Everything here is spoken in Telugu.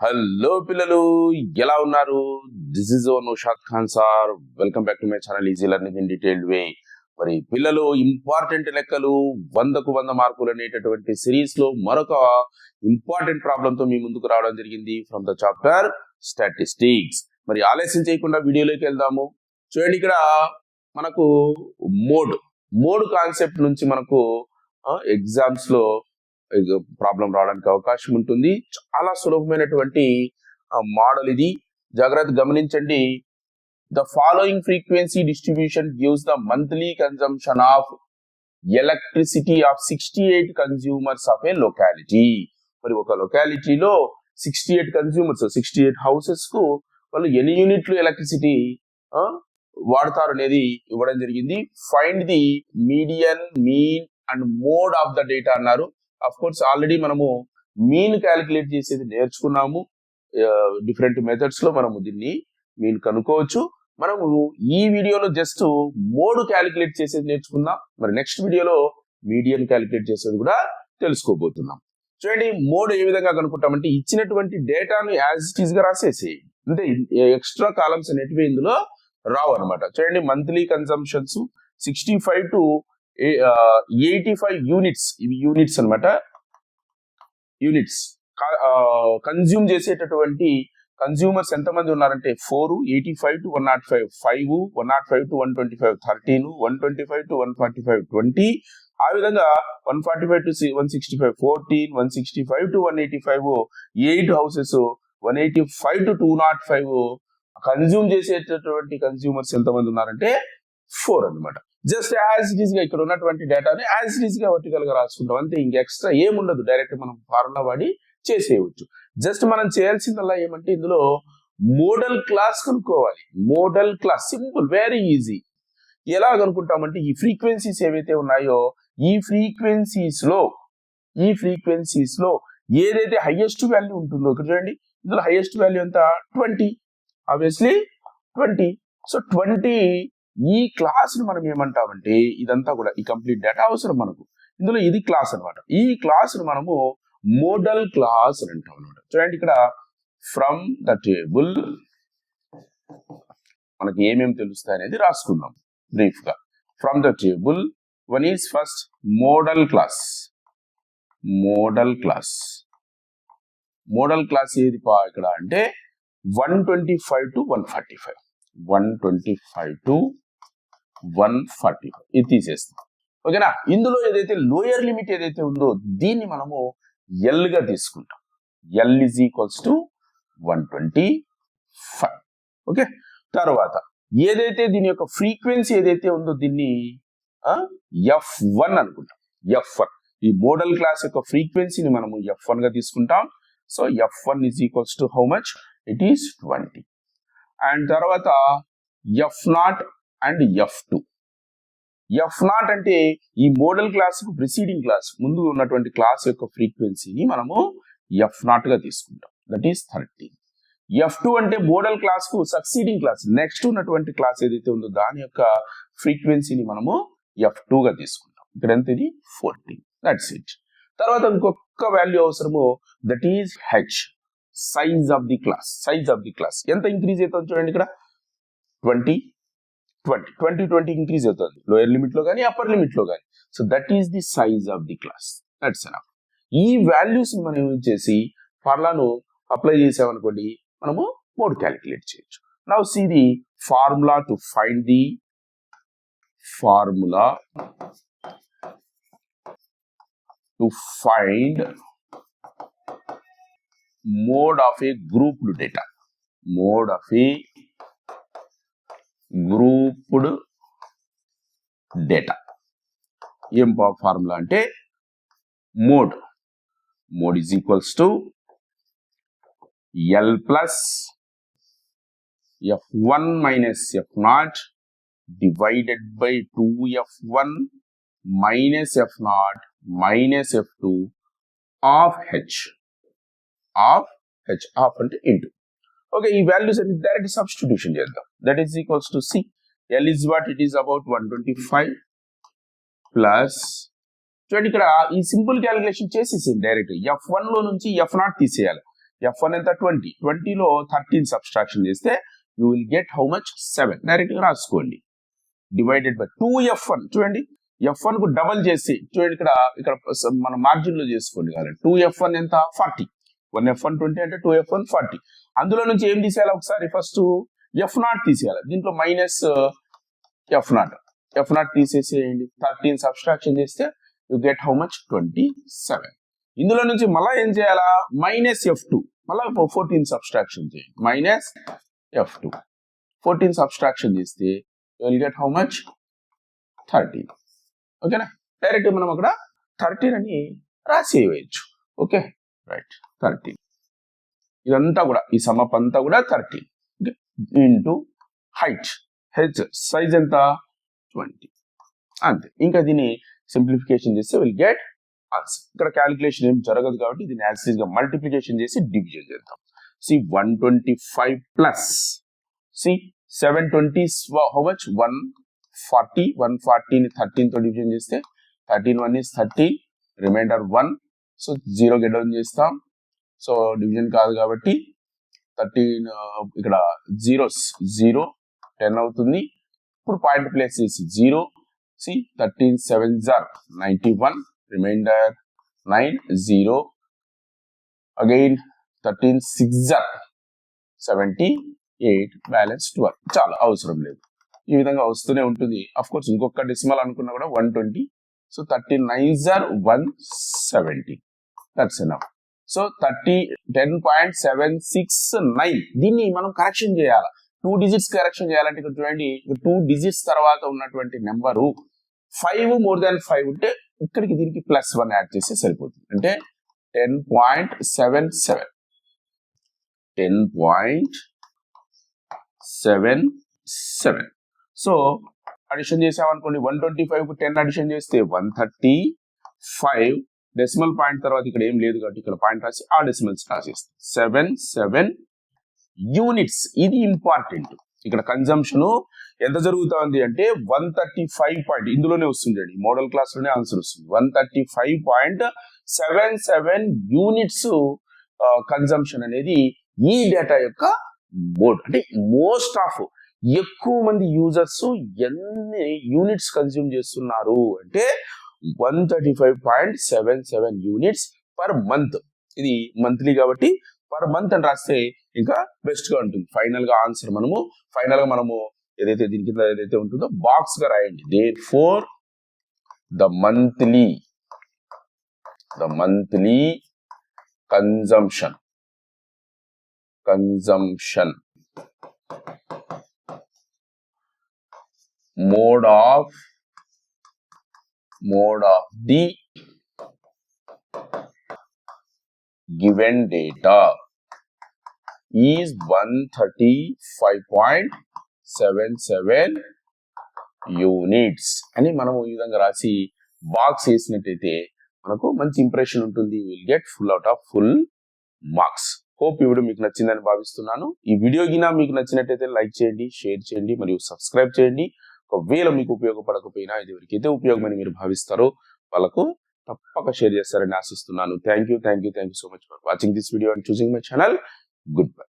హలో పిల్లలు ఎలా ఉన్నారు? This is oh Naushad Khan sir welcome back to my channel easy learning in detailed way మరి పిల్లలు ఇంపార్టెంట్ లెక్కలు వందకు వంద మార్కులు అనేటటువంటి సిరీస్లో మరొక ఇంపార్టెంట్ ప్రాబ్లంతో మీ ముందుకు రావడం జరిగింది. ఫ్రమ్ ద చాప్టర్ స్టాటిస్టిక్స్ మరి ఆలస్యం చేయకుండా వీడియోలోకి వెళ్దాము. చూడండి ఇక్కడ మనకు మోడ్ మోడ్ కాన్సెప్ట్ నుంచి మనకు ఎగ్జామ్స్లో ప్రాబ్లం రావడానికి అవకాశం ఉంటుంది. చాలా సులభమైనటువంటి మోడల్ ఇది. జాగ్రత్త గమనించండి. The following frequency distribution gives the monthly consumption of electricity of sixty eight consumers of a locality. మరి ఒక లొకాలిటీలో sixty eight consumers sixty eight హౌసెస్కు వాళ్ళు ఎన్ని యూనిట్లు ఎలక్ట్రిసిటీ వాడతారు అనేది ఇవ్వడం జరిగింది. Find the median mean and mode of the data అన్నారు. అఫ్ కోర్స్ ఆల్రెడీ మనము మీన్ క్యాలిక్యులేట్ చేసేది నేర్చుకున్నాము. డిఫరెంట్ మెథడ్స్లో మనము దీన్ని మీన్ కనుక్కోవచ్చు. మనము ఈ వీడియోలో జస్ట్ మోడ్ క్యాలిక్యులేట్ చేసేది నేర్చుకుందాం. మరి నెక్స్ట్ వీడియోలో మీడియం క్యాలిక్యులేట్ చేసేది కూడా తెలుసుకోబోతున్నాం. చూడండి మోడ్ ఏ విధంగా కనుక్కుంటామంటే ఇచ్చినటువంటి డేటాను యాజ్ ఇట్ ఈస్గా రాసేసి అంటే ఎక్స్ట్రా కాలమ్స్ అనేటివి ఇందులో రావు అనమాట చూడండి monthly consumptions sixty five to eighty five units ఇవి యూనిట్స్ అనమాట యూనిట్స్ కన్జ్యూమ్ చేసేటటువంటి కన్జ్యూమర్స్ ఎంతమంది ఉన్నారంటే four eighty five to one nought five five one nought five to one twenty five thirteen one twenty five to one forty five twenty ఆ విధంగా one forty five to one sixty five fourteen one sixty five to one eighty five eight houses one eighty five to two nought five consume చేసేటటువంటి కన్జ్యూమర్స్ ఎంతమంది ఉన్నారంటే ఫోర్ అనమాట జస్ట్ యాజ్ ఇట్ ఈస్గా ఇక్కడ ఉన్నటువంటి డేటాని యాజ్ ఇట్ ఈస్గా వర్టికల్గా రాసుకుంటాం. అంతే ఇంక ఎక్స్ట్రా ఏముండదు డైరెక్ట్ మనం ఫార్ములా వాడి చేసేయవచ్చు జస్ట్ మనం చేయాల్సిందల్లా ఏమంటే ఇందులో మోడల్ క్లాస్ కనుక్కోవాలి. Model class simple very easy ఎలా కనుక్కుంటామంటే ఈ ఫ్రీక్వెన్సీస్ ఏవైతే ఉన్నాయో ఈ ఫ్రీక్వెన్సీస్లో ఈ ఫ్రీక్వెన్సీస్లో ఏదైతే హైయెస్ట్ వాల్యూ ఉంటుందో ఇక్కడ చూడండి. ఇందులో హైయెస్ట్ వాల్యూ ఎంత? Twenty obviously twenty so twenty ఈ క్లాస్ని మనం ఏమంటామంటే ఇదంతా కూడా ఈ కంప్లీట్ డేటా అవసరం మనకు. ఇందులో ఇది క్లాస్ అనమాట ఈ క్లాస్ను మనము మోడల్ క్లాస్ అని అంటాం అనమాట చూడండి ఇక్కడ ఫ్రమ్ ద టేబుల్ మనకి ఏమేమి తెలుస్తాయి అనేది రాసుకుందాం. బ్రీఫ్గా from the table one is first model class. Model class. Model class ఏది పా ఇక్కడ అంటే one twenty five to one forty five. One twenty five to one forty ఇది తీసేస్తాం ఓకేనా? ఇందులో ఏదైతే లోయర్ లిమిట్ ఏదైతే ఉందో దీన్ని మనము ఎల్గా తీసుకుంటాం. L is equals to one twenty five okay? తర్వాత ఏదైతే దీని యొక్క ఫ్రీక్వెన్సీ ఏదైతే ఉందో దీన్ని ఎఫ్ వన్ అనుకుంటాం. ఎఫ్ వన్ ఈ మోడల్ క్లాస్ యొక్క ఫ్రీక్వెన్సీని మనము ఎఫ్ వన్గా తీసుకుంటాం. So F one is equals to how much it is twenty and తర్వాత F nought and F two. F nought అంటే ఈ మోడల్ క్లాస్కు ప్రిసీడింగ్ క్లాస్. ముందు ఉన్నటువంటి క్లాస్ యొక్క ఫ్రీక్వెన్సీని మనము ఎఫ్ నాట్గా తీసుకుంటాం. That is thirteen F two అంటే మోడల్ క్లాస్కు సక్సీడింగ్ క్లాస్. నెక్స్ట్ ఉన్నటువంటి క్లాస్ ఏదైతే ఉందో దాని యొక్క ఫ్రీక్వెన్సీని మనము ఎఫ్ టూగా తీసుకుంటాం. ఇక్కడ ఎంత ఇది? Fourteen that's it. తర్వాత ఇంకొక వాల్యూ అవసరము. That is H. Size of the class. Size of the class. ఎంత ఇంక్రీజ్ అవుతుంది చూడండి ఇక్కడ? Twenty. Twenty twenty twenty increase అవుతుంది. లోయర్ లిమిట్లో కానీ అప్పర్ లిమిట్లో కానీ so that is the size of the class that's అన్ ఈ వాల్యూస్ మనం యూజ్ చేసి ఫార్ములాను అప్లై చేసామనుకోండి మనము మోడ్ క్యాలిక్యులేట్ చేయొచ్చు. Now see the formula to find the formula to find mode of a grouped data mode of a grouped data. ఏం ఫార్ములా అంటే mode. Mode is equals to L plus F one minus F nought divided by two F one minus F nought minus F two of H. Of H of అంటే ఇంటూ. ఓకే ఈ వాల్యూస్ అన్ని డైరెక్ట్ సబ్స్టిట్యూషన్ చేద్దాం. That is equals to see L is what it is about one twenty five plus చూడండి ఇక్కడ ఈ సింపుల్ క్యాలిక్యులేషన్ చేసేసింది డైరెక్ట్ ఎఫ్ వన్లో నుంచి ఎఫ్ నాట్ తీసేయాలి. ఎఫ్ వన్ ఎంత? ట్వంటీ ట్వంటీలో థర్టీన్ సబ్స్ట్రాక్షన్ చేస్తే you will get how much seven డైరెక్ట్గా రాసుకోండి. Divided by two F one చూడండి. ఎఫ్ వన్కు డబల్ చేసి చూడండి ఇక్కడ ఇక్కడ మన మార్జిన్లో చేసుకోండి. కాదు టూ ఎఫ్ వన్ ఎంత? Forty one F one twenty అంటే టూ ఎఫ్ వన్ ఫార్టీ. అందులో నుంచి ఏం తీసేయాలి ఒకసారి? ఫస్ట్ ఎఫ్ నాట్ తీసేయాలి. దీంట్లో minus F nought. F nought తీసేసేయండి. థర్టీన్ సబ్స్ట్రాక్షన్ చేస్తే you get how much? Twenty seven. ఇందులో నుంచి మళ్ళీ ఏం చేయాలా? Minus F two. మళ్ళీ ఫోర్టీన్ సబ్స్ట్రాక్షన్ చేయండి minus F two. Fourteen subtraction చేస్తే you will get how much? Thirteen. ఓకేనా? డైరెక్ట్ మనం అక్కడ థర్టీన్ అని రాసేయవచ్చు ఓకే? రైట్ థర్టీన్ ఇదంతా కూడా ఈ సమప్ అంతా కూడా thirteen okay into height H size ఎంత? ట్వంటీ అంతే. ఇంకా దీన్ని సింప్లిఫికేషన్ చేస్తే విల్ గెట్ ఆన్సర్ ఇక్కడ క్యాలిక్యులేషన్ ఏం జరగదు కాబట్టి దీన్ని యాక్సిస్గా మల్టిప్లికేషన్ చేసి డివిజన్ చేద్దాం. See one twenty five plus see seven twenty how much one forty one ఫార్టీని థర్టీన్తో డివిజన్ చేస్తే thirteen one is thirty remainder one so zero get down చేస్తాం. సో డివిజన్ కాదు కాబట్టి థర్టీన్ ఇక్కడ జీరోస్ జీరో టెన్ అవుతుంది. ఇప్పుడు పాయింట్ ప్లేస్ చేసి zero C thirteen seven jar ninety one remainder nine zero again thirteen six jar seventy eight balance twelve. చాలా అవసరం లేదు. ఈ విధంగా వస్తూనే ఉంటుంది. అఫ్ కోర్స్ ఇంకొక డెసిమల్ అనుకున్నా కూడా one twenty. So thirty nine jar one seventy. That's enough so thirty ten point seven six nine దీన్ని మనం కరెక్షన్ చేయాలి? టూ డిజిట్స్ కరెక్షన్ చేయాలంటే ఇక్కడ చూడండి టూ డిజిట్స్ తర్వాత ఉన్నటువంటి number five more than five ఉంటే ఇక్కడికి దీనికి ప్లస్ వన్ యాడ్ చేస్తే సరిపోతుంది. అంటే ten point seven seven ten point seven seven so addition చేసామనుకోండి one twenty five ten addition చేస్తే one thirty five decimal point తర్వాత ఇక్కడ ఏం లేదు కాబట్టి ఇక్కడ పాయింట్ రాసి ఆ డెసిమల్స్ రాసేస్తాం. సెవెన్ సెవెన్ యూనిట్స్ ఇది ఇంపార్టెంట్ ఇక్కడ కన్జంప్షన్ ఎంత జరుగుతుంది అంటే వన్ థర్టీ ఫైవ్ పాయింట్ ఇందులోనే వస్తుంది మోడల్ క్లాస్లోనే ఆన్సర్ వస్తుంది. One thirty five point seven seven units consumption అనేది ఈ డేటా యొక్క మోడ్ అంటే మోస్ట్ ఆఫ్ ఎక్కువ మంది యూజర్స్ ఎన్ని యూనిట్స్ కన్జ్యూమ్ చేస్తున్నారు అంటే one thirty five point seven seven units per month ఇది మంత్లీ కాబట్టి పర్ మంత్ అని రాస్తే ఇంకా బెస్ట్గా ఉంటుంది. ఫైనల్గా ఆన్సర్ మనము ఫైనల్గా మనము ఏదైతే దీని కింద ఏదైతే ఉంటుందో బాక్స్గా రాయండి. Therefore the monthly the monthly consumption consumption mode of mode of the given data is 135.77 units అని మనము ఈ విధంగా రాసి బాక్స్ వేసినట్టయితే మనకు మంచి ఇంప్రెషన్ ఉంటుంది. Will get full out of full marks hope ఇప్పుడు మీకు నచ్చిందని భావిస్తున్నాను. ఈ వీడియో గినా మీకు నచ్చినట్టయితే లైక్ చేయండి షేర్ చేయండి మరియు సబ్స్క్రైబ్ చేయండి. ఒకవేళ మీకు ఉపయోగపడకపోయినా ఇది ఎవరికైతే ఉపయోగమని మీరు భావిస్తారో వాళ్ళకు తప్పక షేర్ చేస్తారని ఆశిస్తున్నాను. Thank you thank you thank you so much for watching this video and choosing my channel. Goodbye.